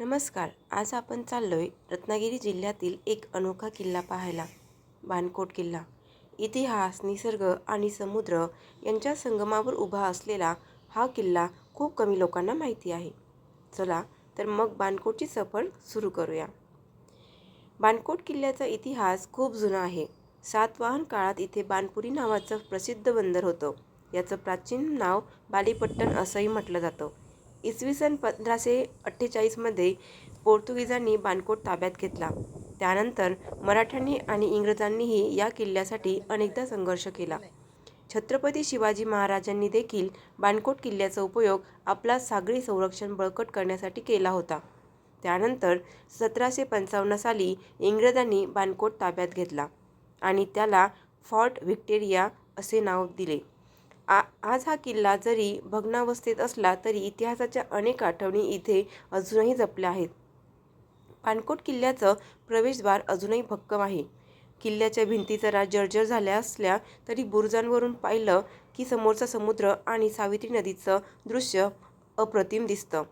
नमस्कार आज आपण चाललोय रत्नागिरी जिल्ह्यातील एक अनोखा किल्ला पाहायला बाणकोट किल्ला. इतिहास निसर्ग आणि समुद्र यांच्या संगमावर उभा असलेला हा किल्ला खूप कमी लोकांना माहिती आहे. चला तर मग बाणकोटची सफर सुरू करूया. बाणकोट किल्ल्याचा इतिहास खूप जुना आहे. सातवाहन काळात इथे बाणपुरी नावाचं प्रसिद्ध बंदर होतं. याचं प्राचीन नाव बालीपट्टण असंही म्हटलं जातं. इसवी सन पंधराशे अठ्ठेचाळीसमध्ये पोर्तुगीजांनी बाणकोट ताब्यात घेतला. त्यानंतर मराठ्यांनी आणि इंग्रजांनीही या किल्ल्यासाठी अनेकदा संघर्ष केला. छत्रपती शिवाजी महाराजांनी देखील बाणकोट किल्ल्याचा उपयोग आपला सागरी संरक्षण बळकट करण्यासाठी केला होता. त्यानंतर सतराशे पंचावन्न साली इंग्रजांनी बाणकोट ताब्यात घेतला आणि त्याला फॉर्ट व्हिक्टेरिया असे नाव दिले. आ आज हा किल्ला जरी भग्नावस्थेत असला तरी इतिहासाच्या अनेक आठवणी इथे अजूनही जपल्या आहेत. पाणकोट किल्ल्याचं प्रवेशद्वार अजूनही भक्कम आहे. किल्ल्याच्या भिंती जरा जर्जर झाल्या असल्या तरी बुरुजांवरून पाहिलं की समोरचा समुद्र आणि सावित्री नदीचं दृश्य अप्रतिम दिसतं.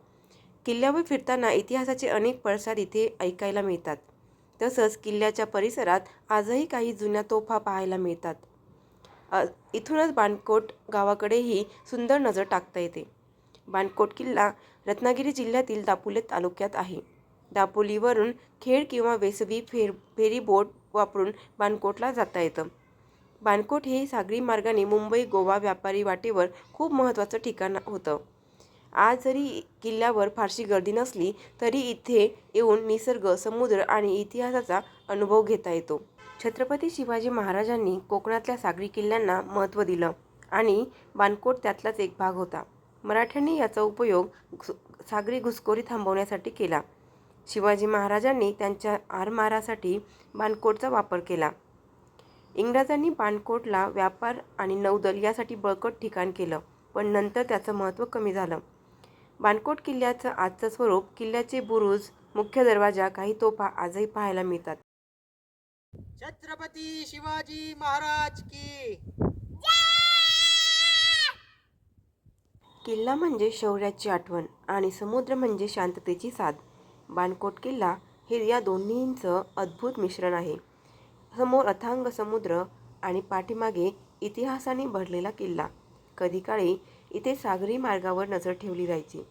किल्ल्यावर फिरताना इतिहासाचे अनेक पडसाद इथे ऐकायला मिळतात. तसंच किल्ल्याच्या परिसरात आजही काही जुन्या तोफा पाहायला मिळतात. इथूनच बाणकोट गावाकडेही सुंदर नजर टाकता येते. बाणकोट किल्ला रत्नागिरी जिल्ह्यातील दापोली तालुक्यात आहे. दापोलीवरून खेड किंवा वेसवी फेर फेरी बोट वापरून बाणकोटला जाता येतं. बाणकोट हे सागरी मार्गाने मुंबई गोवा व्यापारी वाटेवर खूप महत्त्वाचं ठिकाण होतं. आज जरी किल्ल्यावर फारशी गर्दी नसली तरी इथे येऊन निसर्ग समुद्र आणि इतिहासाचा अनुभव घेता येतो. छत्रपती शिवाजी महाराजांनी कोकणातल्या सागरी किल्ल्यांना महत्त्व दिलं आणि बाणकोट त्यातलाच एक भाग होता. मराठ्यांनी याचा उपयोग सागरी घुसखोरी थांबवण्यासाठी केला. शिवाजी महाराजांनी त्यांच्या आरमारासाठी बाणकोटचा वापर केला. इंग्रजांनी बाणकोटला व्यापार आणि नौदल यासाठी बळकट ठिकाण केलं पण नंतर त्याचं महत्त्व कमी झालं. बाणकोट किल्ल्याचं आजचं स्वरूप किल्ल्याचे बुरुज मुख्य दरवाजा काही तोफा आजही पाहायला मिळतात. छत्रपती शिवाजी महाराज की. किल्ला म्हणजे शौर्याची आठवण आणि समुद्र म्हणजे शांततेची साथ बाणकोट किल्ला हे या दोन्हींचं अद्भुत मिश्रण आहे. समोर अथांग समुद्र आणि पाठीमागे इतिहासाने भरलेला किल्ला. कधी काळी इथे सागरी मार्गावर नजर ठेवली जायची.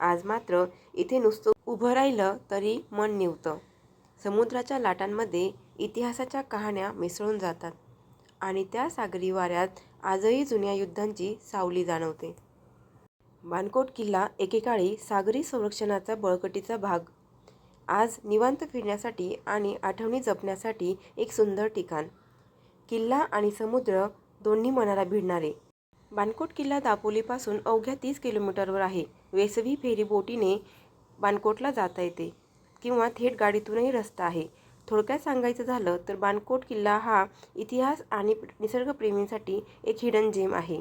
आज मात्र इथे नुसतं उभं राहिलं तरी मन निवतं. समुद्राच्या लाटांमध्ये इतिहासाच्या कहाण्या मिसळून जातात आणि त्या सागरी वाऱ्यात आजही जुन्या युद्धांची सावली जाणवते. बाणकोट किल्ला एकेकाळी सागरी संरक्षणाचा बळकटीचा भाग. आज निवांत फिरण्यासाठी आणि आठवणी जपण्यासाठी एक सुंदर ठिकाण. किल्ला आणि समुद्र दोन्ही मनाला भिडणारे. बाणकोट किल्ला दापोलीपासून अवघ्या तीस किलोमीटरवर आहे. वेसवी फेरी बोटीने बाणकोटला जाता येते. किंवा थेट गाडीतूनही रस्ता आहे. थोडक्यात सांगायचं झालं तर बाणकोट किल्ला हा इतिहास आणि निसर्गप्रेमींसाठी एक हिडन जेम आहे.